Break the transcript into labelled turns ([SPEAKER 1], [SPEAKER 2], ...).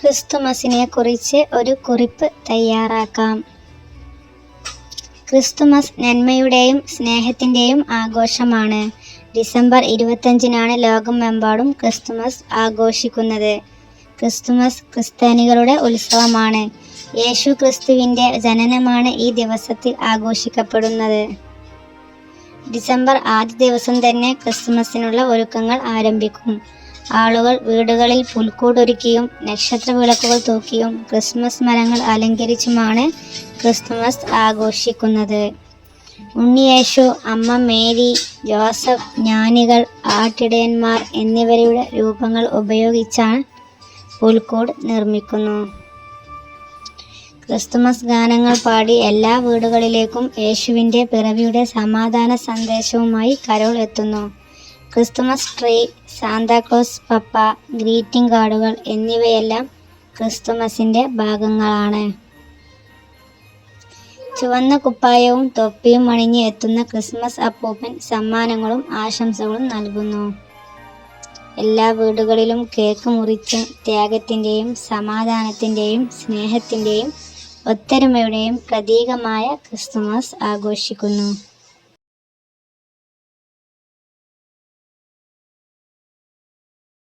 [SPEAKER 1] ക്രിസ്തുമസിനെ കുറിച്ച് ഒരു കുറിപ്പ് തയ്യാറാക്കാം. ക്രിസ്തുമസ് നന്മയുടെയും സ്നേഹത്തിന്റെയും ആഘോഷമാണ്. ഡിസംബർ ഇരുപത്തഞ്ചിനാണ് ലോകമെമ്പാടും ക്രിസ്തുമസ് ആഘോഷിക്കുന്നത്. ക്രിസ്തുമസ് ക്രിസ്ത്യാനികളുടെ ഉത്സവമാണ്. യേശു ക്രിസ്തുവിന്റെ ജനനമാണ് ഈ ദിവസത്തിൽ ആഘോഷിക്കപ്പെടുന്നത്. ഡിസംബർ ആദ്യ ദിവസം തന്നെ ക്രിസ്തുമസിനുള്ള ഒരുക്കങ്ങൾ ആരംഭിക്കും. ആളുകൾ വീടുകളിൽ പുൽക്കൂടൊരുക്കിയും നക്ഷത്ര വിളക്കുകൾ തൂക്കിയും ക്രിസ്മസ് മരങ്ങൾ അലങ്കരിച്ചുമാണ് ക്രിസ്മസ് ആഘോഷിക്കുന്നത്. ഉണ്ണിയേശു അമ്മ മേരി ജോസഫ് ജ്ഞാനികൾ ആട്ടിടയന്മാർ എന്നിവരുടെ രൂപങ്ങൾ ഉപയോഗിച്ചാണ് പുൽക്കൂട് നിർമ്മിക്കുന്നു. ക്രിസ്തുമസ് ഗാനങ്ങൾ പാടി എല്ലാ വീടുകളിലേക്കും യേശുവിന്റെ പിറവിയുടെ സമാധാന സന്ദേശവുമായി കരോൾ എത്തുന്നു. ക്രിസ്തുമസ് ട്രീ സാന്താക്ലോസ് പപ്പ ഗ്രീറ്റിംഗ് കാർഡുകൾ എന്നിവയെല്ലാം ക്രിസ്തുമസിന്റെ ഭാഗങ്ങളാണ്. ചുവന്ന കുപ്പായവും തൊപ്പിയും അണിഞ്ഞ് എത്തുന്ന ക്രിസ്മസ് അപ്പൂപ്പൻ സമ്മാനങ്ങളും ആശംസകളും നൽകുന്നു. എല്ലാ വീടുകളിലും കേക്ക് മുറിച്ച് ത്യാഗത്തിന്റെയും സമാധാനത്തിന്റെയും സ്നേഹത്തിന്റെയും ഒത്തൊരുമയുടെയും പ്രതീകമായ ക്രിസ്തുമസ് ആഘോഷിക്കുന്നു.